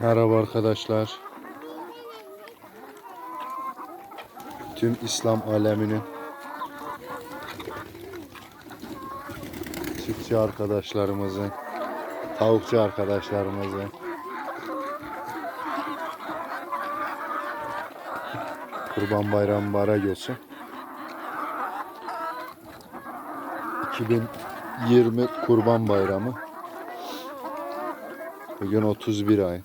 Merhaba arkadaşlar. Tüm İslam aleminin çiftçi arkadaşlarımızın, tavukçu arkadaşlarımızın Kurban Bayramı mübarek olsun. 2020 Kurban Bayramı. Bugün 31 ay.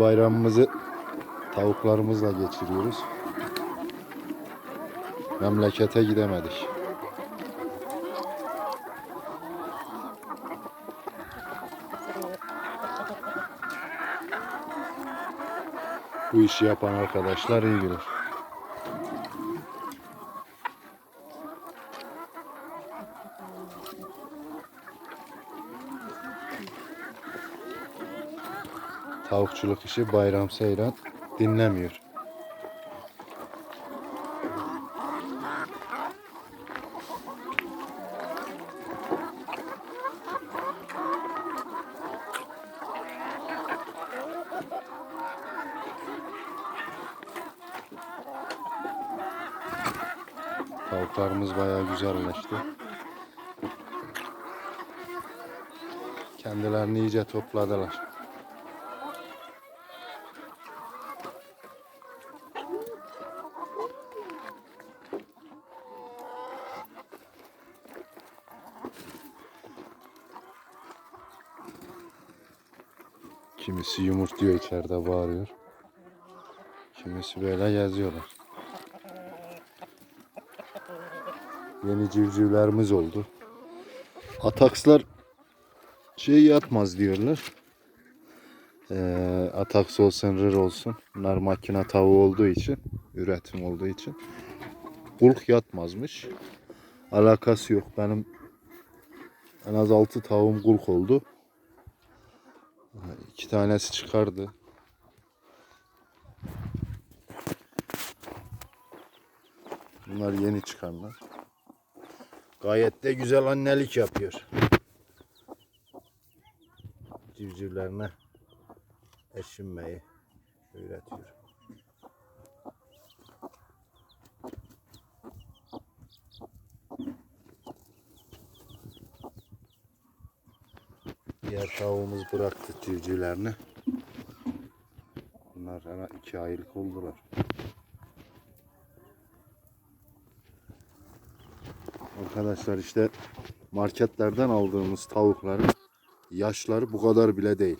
Bayramımızı tavuklarımızla geçiriyoruz. Memlekete gidemedik. Bu işi yapan arkadaşlar iyi bilir. Tavukçuluk işi bayram seyran dinlemiyor. Tavuklarımız bayağı güzelleşti. Kendilerini iyice topladılar. Kimisi yumurtluyor içeride bağırıyor. Kimisi böyle geziyorlar. Yeni civcivlerimiz oldu. Atakslar şey yatmaz diyorlar. Ee, ataks olsun, rır olsun. Bunlar makine tavuğu olduğu için, üretim olduğu için. Kulk yatmazmış. Alakası yok. Benim en az 6 tavuğum kulk oldu. İki tanesi çıkardı. Bunlar yeni çıkanlar. Gayet de güzel annelik yapıyor. Civcivlerine eşinmeyi öğretiyor. Diğer bıraktı civcivlerini. Bunlar hemen iki aylık oldular. Arkadaşlar işte marketlerden aldığımız tavukların yaşları bu kadar bile değil.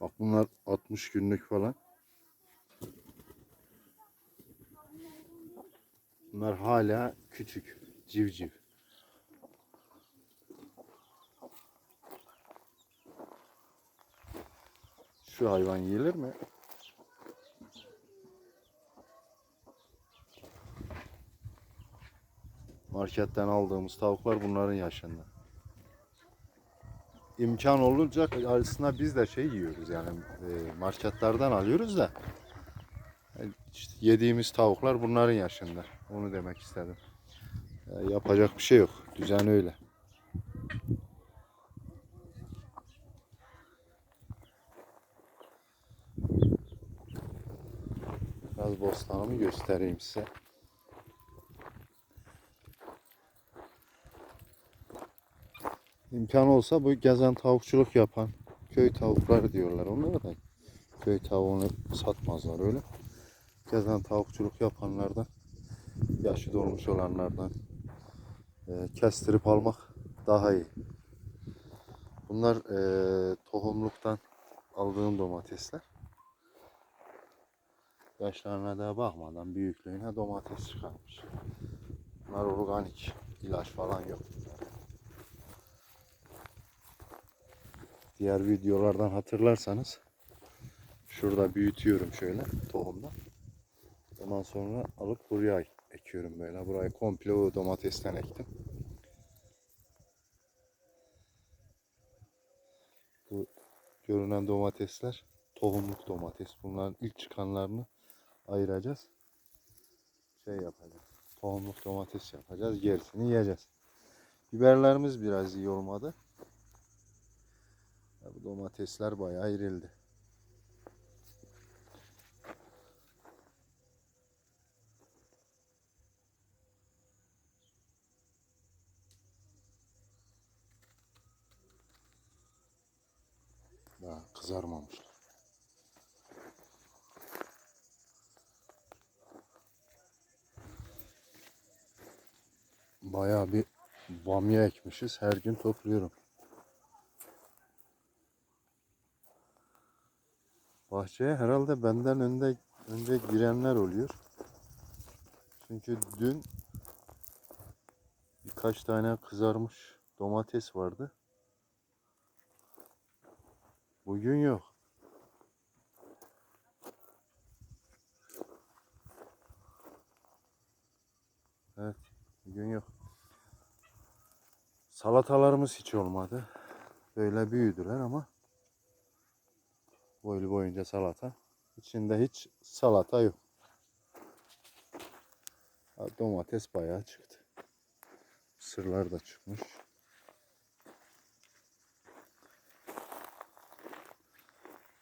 Bak bunlar 60 günlük falan. Bunlar hala küçük civciv. Şu hayvan yiyilir mi? Marketten aldığımız tavuklar bunların yaşında. İmkan olunca aslında biz de şey yiyoruz yani e, marketlerden alıyoruz da yani işte yediğimiz tavuklar bunların yaşında. Onu demek istedim. E, yapacak bir şey yok. Düzen öyle. Biraz bostanımı göstereyim size. İmkan olsa bu gezen tavukçuluk yapan köy tavukları diyorlar onlara da. Köy tavuğunu satmazlar öyle. Gezen tavukçuluk yapanlardan yaşı dolmuş olanlardan e, kestirip almak daha iyi. Bunlar e, tohumluktan aldığım domatesler. Yaşlarına da bakmadan büyüklüğüne domates çıkarmış. Bunlar organik. ilaç falan yok. Diğer videolardan hatırlarsanız şurada büyütüyorum şöyle tohumda. Ondan sonra alıp buraya ekiyorum böyle. Burayı komple o domatesten ektim. Bu görünen domatesler tohumluk domates. Bunların ilk çıkanlarını ayıracağız. Şey yapacağız. Tohumluk domates yapacağız. Gerisini yiyeceğiz. Biberlerimiz biraz iyi olmadı. Bu domatesler bayağı erildi. Daha kızarmamışlar. Bayağı bir bamya ekmişiz. Her gün topluyorum. Bahçeye herhalde benden önde önce girenler oluyor. Çünkü dün birkaç tane kızarmış domates vardı. Bugün yok. Evet, bugün yok. Salatalarımız hiç olmadı. Böyle büyüdüler ama boylu boyunca salata. İçinde hiç salata yok. Domates bayağı çıktı. Sırlar da çıkmış.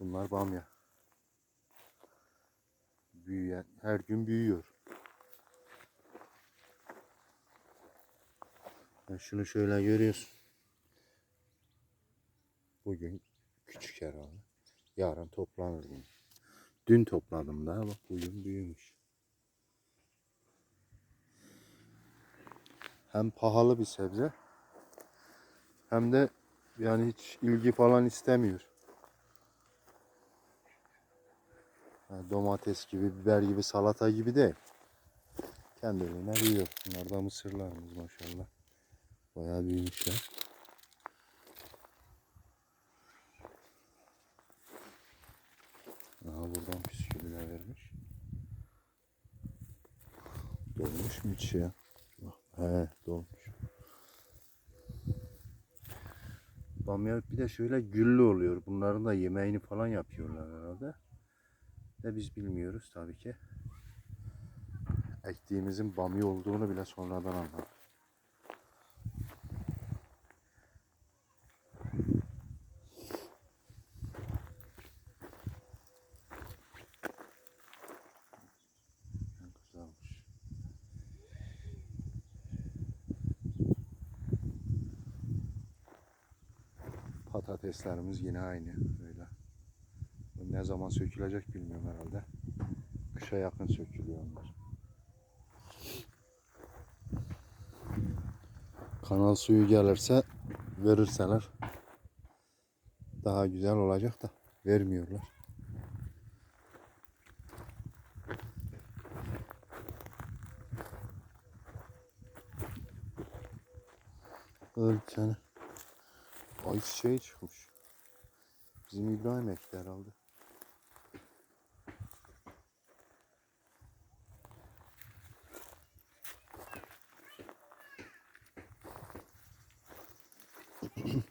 Bunlar bamya. Büyüyen, her gün büyüyor. Ya şunu şöyle görüyorsun. Bugün küçük herhalde. Yarın toplanır yine. Dün topladım daha bak bugün büyümüş. Hem pahalı bir sebze hem de yani hiç ilgi falan istemiyor. Ha, domates gibi, biber gibi, salata gibi değil. Kendiliğine büyüyor. Bunlar da mısırlarımız maşallah. Bayağı büyümüşler. Aha buradan püskülüler vermiş. Dolmuş mu içi ya? He dolmuş. Bamya bir de şöyle güllü oluyor. Bunların da yemeğini falan yapıyorlar herhalde. De biz bilmiyoruz tabii ki. Ektiğimizin bamya olduğunu bile sonradan anladık. Patateslerimiz yine aynı böyle. Ne zaman sökülecek bilmiyorum herhalde. Kışa yakın sökülüyor onlar. Kanal suyu gelirse verirseler daha güzel olacak da vermiyorlar. Bir tane ay çiçeği çıkmış. Bizim İbrahim ekti herhalde.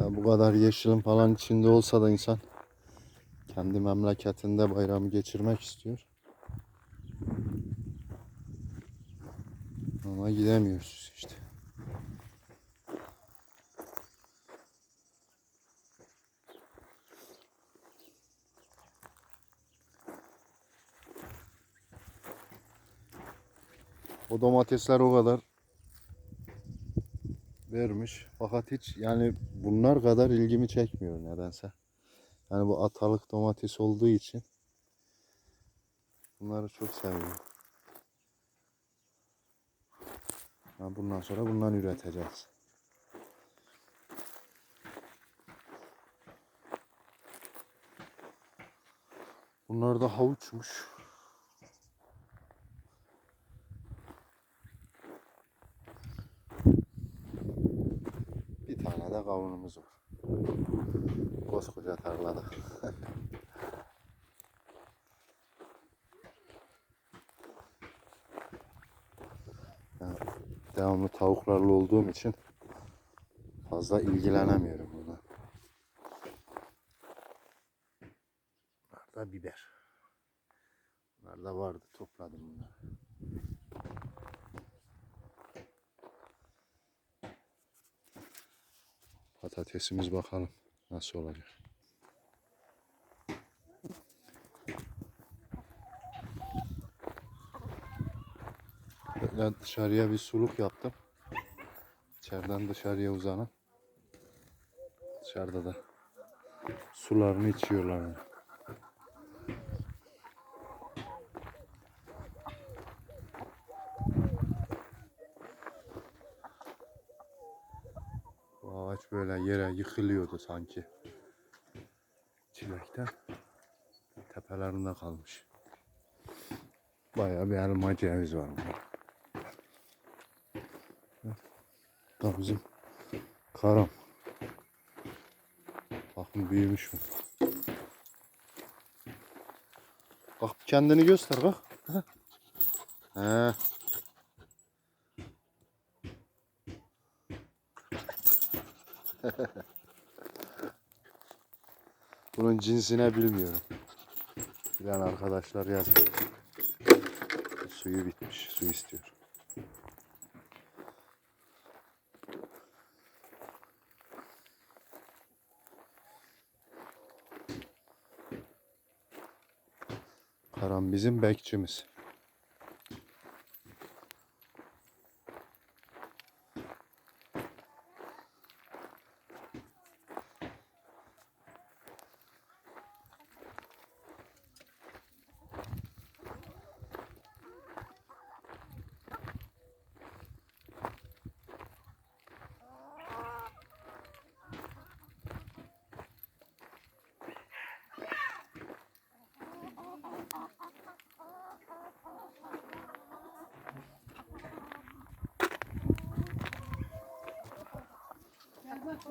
Ya bu kadar yeşilin falan içinde olsa da insan kendi memleketinde bayramı geçirmek istiyor. Ama gidemiyoruz işte. O domatesler o kadar vermiş. Fakat hiç yani bunlar kadar ilgimi çekmiyor nedense. Yani bu atalık domates olduğu için bunları çok seviyorum. Ha, bundan sonra bundan üreteceğiz. Bunlar da havuçmuş. Bir tane de kavunumuz var. Koskoca tarlada. Ya, devamlı tavuklarla olduğum için fazla ilgilenemiyorum buna. Bunlar da biber. Bunlar da vardı topladım bunları. Patatesimiz bakalım nasıl olacak. Böyle dışarıya bir suluk yaptım. İçeriden dışarıya uzanan. Dışarıda da sularını içiyorlar. yani. Bu ağaç böyle yere yıkılıyordu sanki. Çilekten tepelerinde kalmış. Bayağı bir elma ceviz var burada. Da bizim karam. Bakın büyümüş mü? Bak kendini göster bak. He. Bunun cinsine bilmiyorum. Bilen arkadaşlar yazın. Suyu bitmiş. Su istiyor. Karan bizim bekçimiz.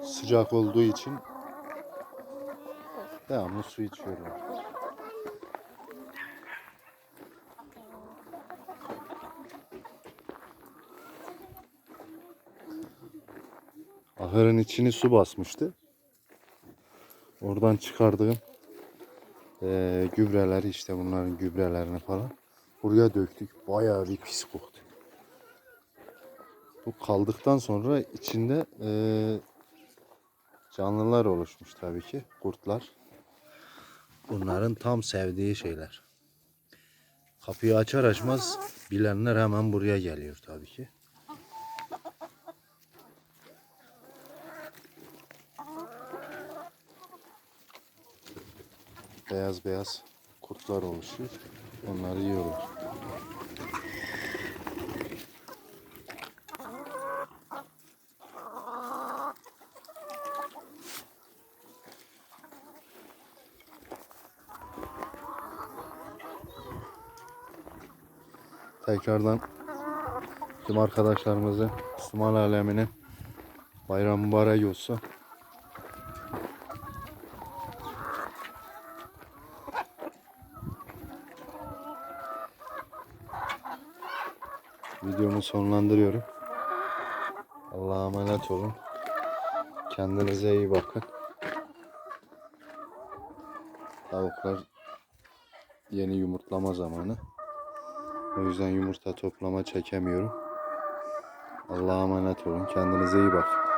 Sıcak olduğu için devamlı su içiyorlar. Ahırın içini su basmıştı. Oradan çıkardığım eee gübreleri işte bunların gübrelerini falan buraya döktük. Bayağı bir pis koktu. Bu kaldıktan sonra içinde eee, canlılar oluşmuş tabii ki. Kurtlar. Bunların tam sevdiği şeyler. Kapıyı açar açmaz bilenler hemen buraya geliyor tabii ki. Beyaz beyaz kurtlar oluşuyor. Onları yiyorlar. Tekrardan tüm arkadaşlarımızı Müslüman aleminin bayram mübarek olsun. Videomu sonlandırıyorum. Allah'a emanet olun. Kendinize iyi bakın. Tavuklar yeni yumurtlama zamanı. O yüzden yumurta toplama çekemiyorum. Allah'a emanet olun. Kendinize iyi bakın.